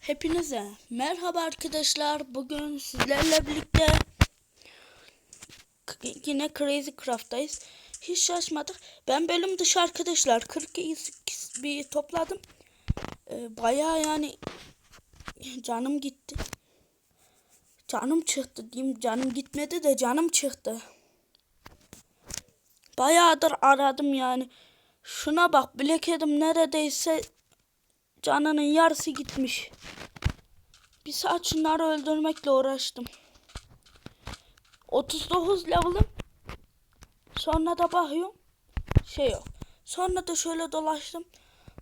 Hepinize merhaba arkadaşlar. Bugün sizlerle birlikte yine Crazy Craft'tayız. Hiç şaşmadık. Ben bölüm dışı arkadaşlar 42 bir topladım. Ee, bayağı yani canım gitti. Canım çıktı diyeyim. Canım gitmedi de canım çıktı. Bayağıdır aradım yani. Şuna bak Black Adam neredeyse canının yarısı gitmiş. Bir saat şunları öldürmekle uğraştım. 39 level'ım. Sonra da bakıyorum. Şey yok. Sonra da şöyle dolaştım.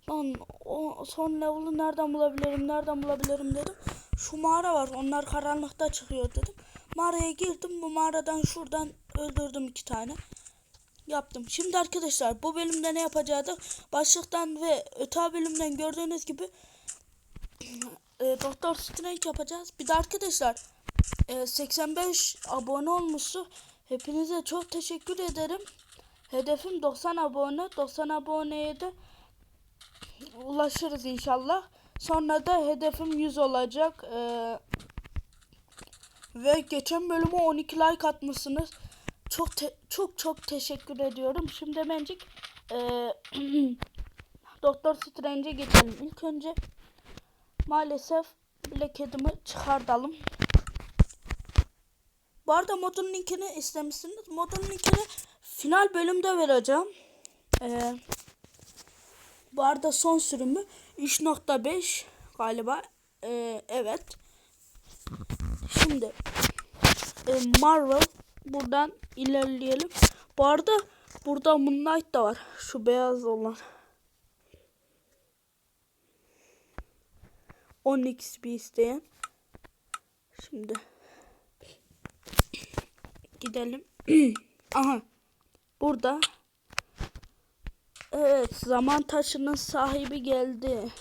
Lan o son level'ı nereden bulabilirim, nereden bulabilirim dedim. Şu mağara var. Onlar karanlıkta çıkıyor dedim. Mağaraya girdim. Bu mağaradan şuradan öldürdüm iki tane. Yaptım. Şimdi arkadaşlar bu bölümde ne yapacaktık? Başlıktan ve öte bölümden gördüğünüz gibi e, Doktor Strange yapacağız. Bir de arkadaşlar e, 85 abone olmuştu. Hepinize çok teşekkür ederim. Hedefim 90 abone. 90 aboneye de ulaşırız inşallah. Sonra da hedefim 100 olacak. E, ve geçen bölüme 12 like atmışsınız. Çok çok çok teşekkür ediyorum. Şimdi hemencik e, Doktor Strange'e geçelim. İlk önce maalesef Black Adam'ı çıkartalım. Bu arada modun linkini istemişsiniz. Modun linkini final bölümde vereceğim. Ee, bu arada son sürümü 3.5 galiba. Ee, evet. Şimdi e, Marvel buradan ilerleyelim. Bu arada burada Moonlight da var. Şu beyaz olan. 10 XP isteyen. Şimdi gidelim. Aha. Burada. Evet, zaman taşının sahibi geldi.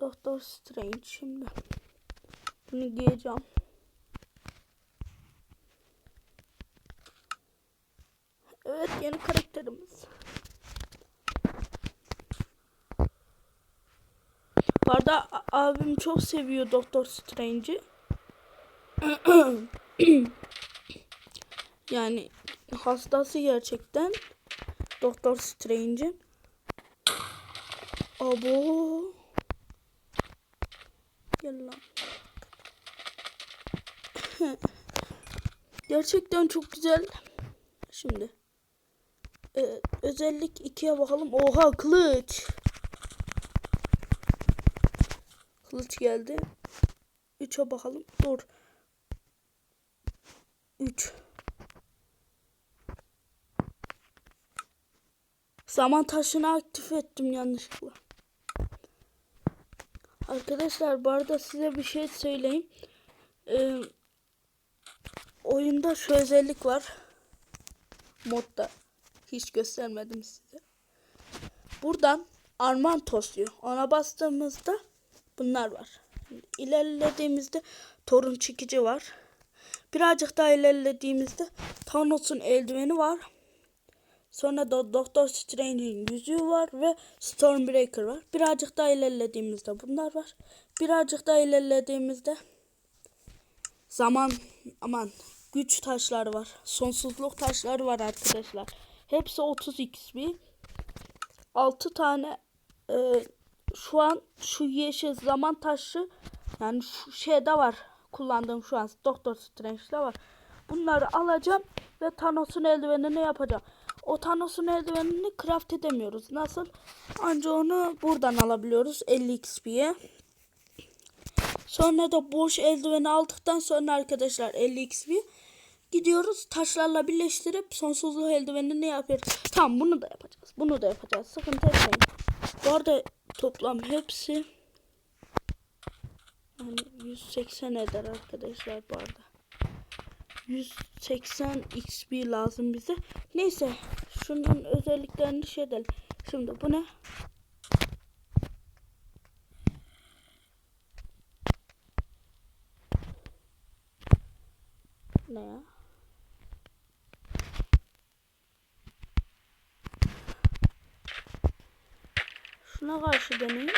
Doktor Strange şimdi. Bunu giyeceğim. Evet, yeni karakterimiz. Bu abim çok seviyor Doktor Strange'i. yani hastası gerçekten Doktor Strange'in. Abo. Gel lan. Gerçekten çok güzel. Şimdi. Evet, özellik 2'ye bakalım. Oha kılıç. Kılıç geldi. 3'e bakalım. Dur. 3. Zaman taşını aktif ettim yanlışlıkla. Arkadaşlar bu arada size bir şey söyleyeyim. Ee, oyunda şu özellik var. Modda. Hiç göstermedim size. Buradan arman tosluyor. Ona bastığımızda bunlar var. İlerlediğimizde torun çekici var. Birazcık daha ilerlediğimizde Thanos'un eldiveni var. Sonra da Doctor Strange'in yüzüğü var ve Stormbreaker var. Birazcık daha ilerlediğimizde bunlar var. Birazcık daha ilerlediğimizde zaman aman güç taşları var. Sonsuzluk taşları var arkadaşlar. Hepsi 30 XP. 6 tane e, şu an şu yeşil zaman taşı yani şu şeyde var. Kullandığım şu an Doctor Strange'de var. Bunları alacağım ve Thanos'un eldivenini yapacağım. O Thanos'un eldivenini craft edemiyoruz. Nasıl? Anca onu buradan alabiliyoruz 50 XP'ye. Sonra da boş eldiveni aldıktan sonra arkadaşlar 50 XP gidiyoruz taşlarla birleştirip sonsuzluğu eldivenini yapıyoruz. Tamam bunu da yapacağız. Bunu da yapacağız. Sıkıntı etmeyin. Bu arada toplam hepsi yani 180 eder arkadaşlar bu arada. 180 XP lazım bize. Neyse şunun özelliklerini şey edelim. Şimdi bu ne? Ne ya? Şuna karşı deneyim.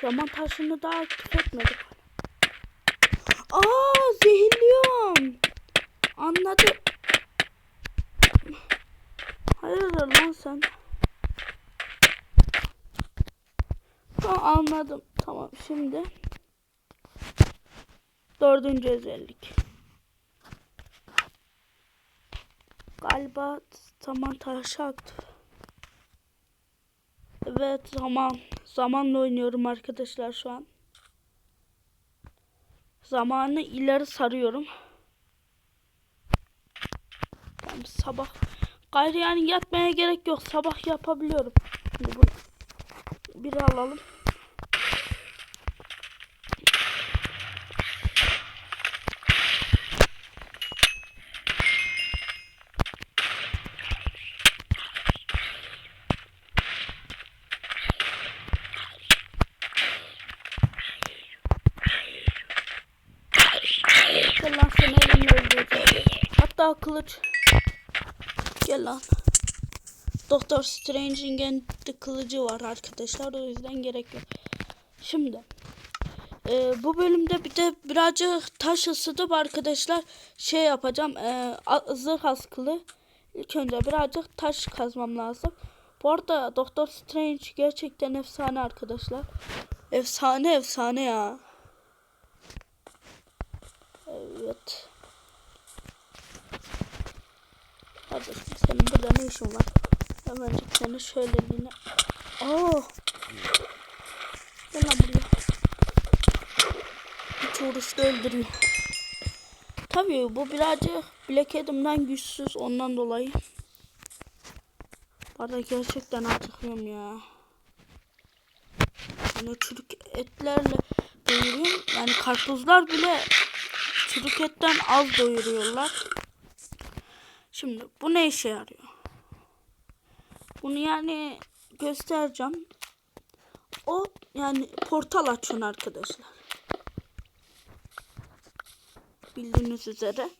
Zaman taşını daha aktif etmedik. Aa zehirliyorum. Anladım. Hayırdır lan sen? Ha, anladım. Tamam şimdi. Dördüncü özellik. Galiba zaman taşı aktif. Evet zaman. Zamanla oynuyorum arkadaşlar şu an. Zamanı ileri sarıyorum. Yani sabah gayrı yani yatmaya gerek yok. Sabah yapabiliyorum. Biri alalım. Gel lan seni elimle öldüreceğim. Hatta kılıç. Gel lan. Doktor Strange'in kendi kılıcı var arkadaşlar. O yüzden gerek yok. Şimdi. e, bu bölümde bir de birazcık taş ısıtıp arkadaşlar şey yapacağım. E, zırh askılı. İlk önce birazcık taş kazmam lazım. Bu arada Doktor Strange gerçekten efsane arkadaşlar. Efsane efsane ya. Evet. Senin burada ne işin var? Hemencik seni şöyle yine... Aa! Gel lan buraya. Hiç uğraşta öldürüyor. Tabii bu birazcık Black Adam'dan güçsüz ondan dolayı. Arada gerçekten acıkıyorum ya. Yani çürük etlerle doyuruyorum. Yani karpuzlar bile çürük etten az doyuruyorlar. Şimdi bu ne işe yarıyor? Bunu yani göstereceğim. O yani portal açın arkadaşlar. Bildiğiniz üzere.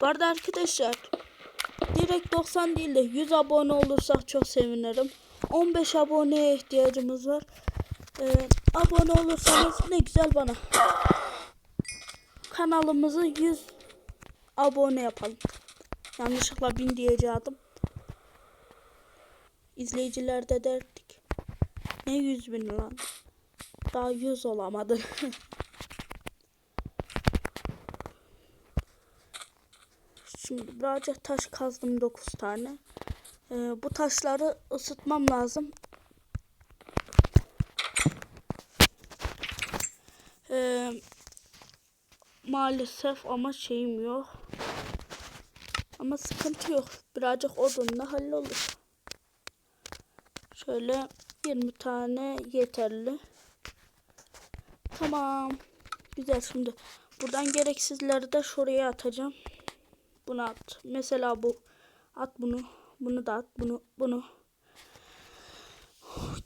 Bu arada arkadaşlar direkt 90 değil de 100 abone olursak çok sevinirim. 15 aboneye ihtiyacımız var. Ee, abone olursanız ne güzel bana. Kanalımızı 100 abone yapalım. Yanlışlıkla 1000 diyecektim. İzleyiciler de derdik. Ne 100 bin lan? Daha 100 olamadı. Şimdi birazcık taş kazdım 9 tane. Ee, bu taşları ısıtmam lazım. Ee, maalesef ama şeyim yok. Ama sıkıntı yok. Birazcık odunla hallolur. Şöyle 20 tane yeterli. Tamam. Güzel şimdi. Buradan gereksizleri de şuraya atacağım. Bunu at. Mesela bu. At bunu. Bunu da at. Bunu. Bunu.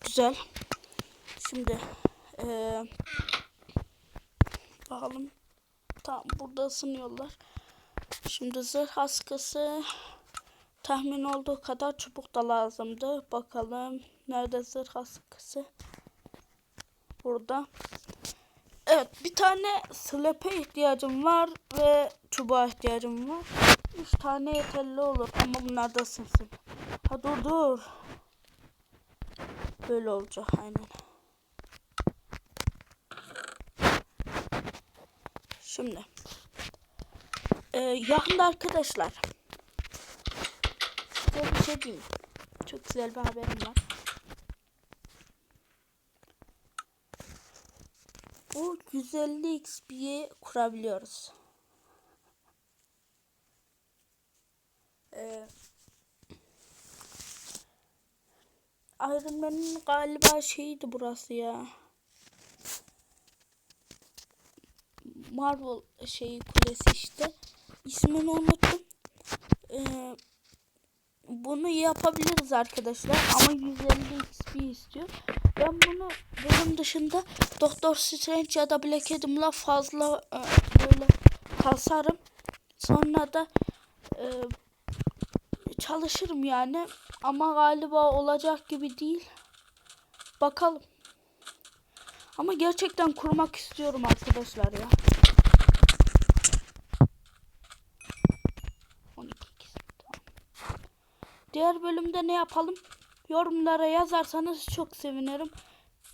Güzel. Şimdi. Ee, bakalım. Tamam burada ısınıyorlar. Şimdi zırh askısı tahmin olduğu kadar çubuk da lazımdı. Bakalım nerede zırh askısı? Burada. Evet bir tane slap'e ihtiyacım var ve çubuğa ihtiyacım var. Üç tane yeterli olur ama bunlar da ısınsın. Ha dur dur. Böyle olacak aynen. Şimdi. Ee, yakında arkadaşlar. Size bir şey diyeyim. Çok güzel bir haberim var. Bu 150 XP'yi kurabiliyoruz. Ee, Iron Man'in galiba şeydi burası ya. Marvel şeyi kulesi işte. İsmini unuttum. Ee, bunu yapabiliriz arkadaşlar ama 150 XP istiyor. Ben bunu bunun dışında Doktor Strange ya da Black Adam'la fazla e, böyle kasarım. Sonra da e, çalışırım yani. Ama galiba olacak gibi değil. Bakalım. Ama gerçekten kurmak istiyorum arkadaşlar ya. 12 ikisi, tamam. Diğer bölümde ne yapalım? Yorumlara yazarsanız çok sevinirim.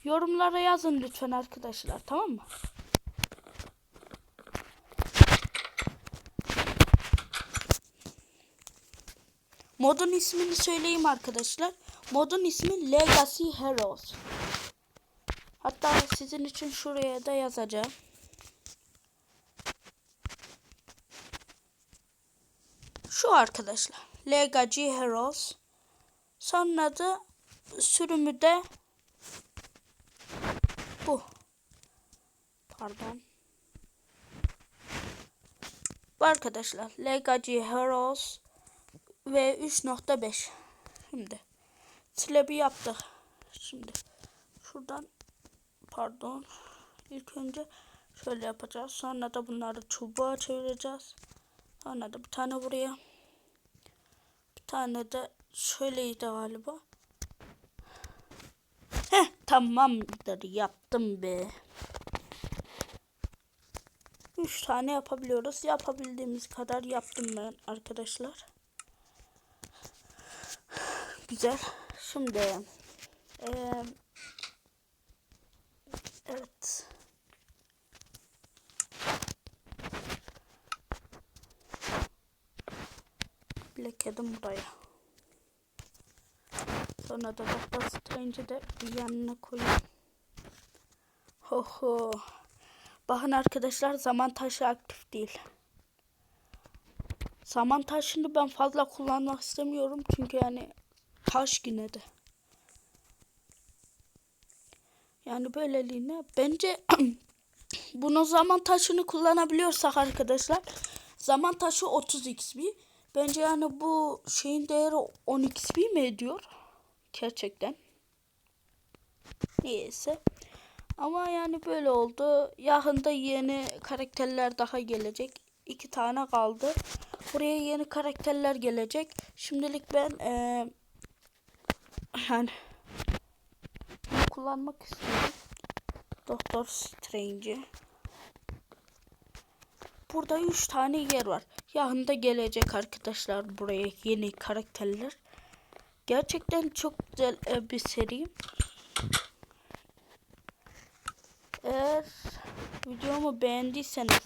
Yorumlara yazın lütfen arkadaşlar tamam mı? Modun ismini söyleyeyim arkadaşlar. Modun ismi Legacy Heroes. Hatta sizin için şuraya da yazacağım. Şu arkadaşlar. Legacy Heroes. Sonra da sürümü de bu. Pardon. Bu arkadaşlar. Legacy Heroes ve 3.5. Şimdi slab'i yaptık. Şimdi şuradan pardon. İlk önce şöyle yapacağız. Sonra da bunları çubuğa çevireceğiz. Sonra da bir tane buraya. Tane de şöyleydi galiba. Heh tamamdır yaptım be. Üç tane yapabiliyoruz. Yapabildiğimiz kadar yaptım ben arkadaşlar. Güzel. Şimdi eee evet. Blackhead'im buraya. Sonra da Doctor Strange'i de bir yanına koyayım. Ho ho. Bakın arkadaşlar zaman taşı aktif değil. Zaman taşını ben fazla kullanmak istemiyorum. Çünkü yani taş yine de. Yani böyleliğine bence bunu zaman taşını kullanabiliyorsak arkadaşlar zaman taşı 30 XP. Bence yani bu şeyin değeri 10 XP mi ediyor? Gerçekten. Neyse. Ama yani böyle oldu. Yakında yeni karakterler daha gelecek. İki tane kaldı. Buraya yeni karakterler gelecek. Şimdilik ben ee, yani kullanmak istiyorum. Doktor Strange'i. Burada 3 tane yer var. Yakında gelecek arkadaşlar buraya yeni karakterler. Gerçekten çok güzel e, bir seri. Eğer videomu beğendiyseniz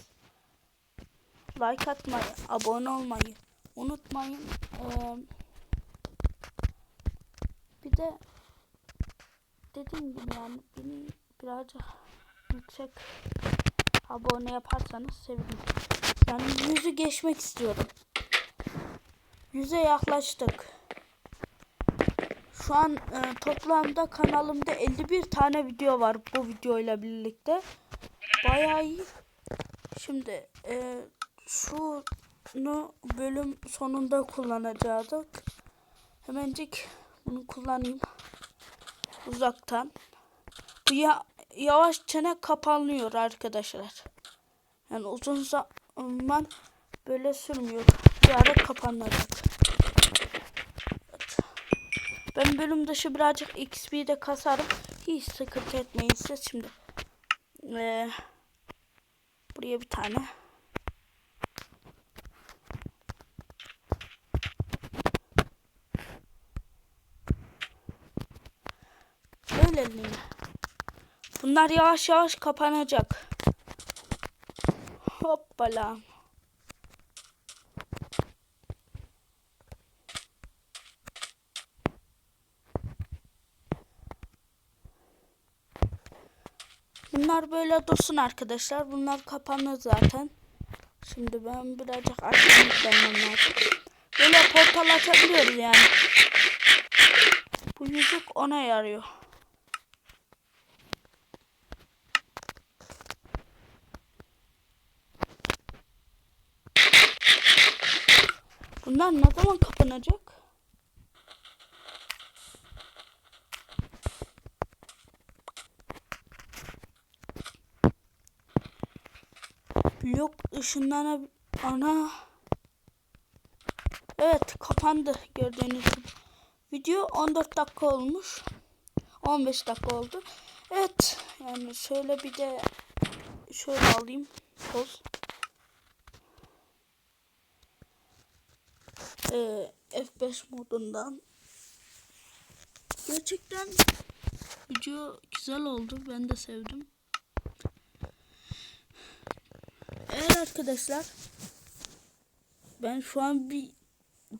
like atmayı, abone olmayı unutmayın. Ee, bir de dediğim gibi yani beni birazcık yüksek abone yaparsanız sevinirim. Yani yüzü geçmek istiyorum. Yüze yaklaştık. Şu an e, toplamda kanalımda 51 tane video var bu videoyla birlikte. Bayağı iyi. Şimdi e, şunu bölüm sonunda kullanacaktık. Hemencik bunu kullanayım. Uzaktan. Bu ya yavaşça kapanıyor arkadaşlar. Yani uzun zaman böyle sürmüyor. Bir ara kapanacak. Ben bölüm dışı birazcık XP'de kasarım. Hiç sıkıntı etmeyin siz şimdi. Ee, buraya bir tane. Böyleliğine. Bunlar yavaş yavaş kapanacak. Hoppala. Bunlar böyle dursun arkadaşlar. Bunlar kapanır zaten. Şimdi ben birazcık aydınlık vermem lazım. Böyle portal açabiliyoruz yani. Bu yüzük ona yarıyor. Bunlar ne zaman kapanacak? Blok ışınlana ana Evet kapan kapandı gördüğünüz gibi. Video 14 dakika olmuş. 15 dakika oldu. Evet yani şöyle bir de şöyle alayım poz. Ee, F5 modundan. Gerçekten video güzel oldu. Ben de sevdim. Evet arkadaşlar. Ben şu an bir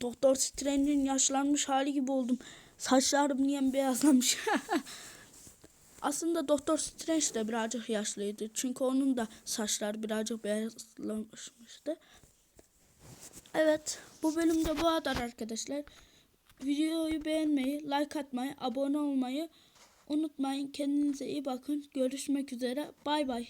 Doktor Strange'in yaşlanmış hali gibi oldum. Saçlarım niye beyazlamış. Aslında Doktor Strange de birazcık yaşlıydı. Çünkü onun da saçları birazcık beyazlamıştı. Evet, bu bölümde bu kadar arkadaşlar. Videoyu beğenmeyi, like atmayı, abone olmayı unutmayın. Kendinize iyi bakın. Görüşmek üzere. Bay bay.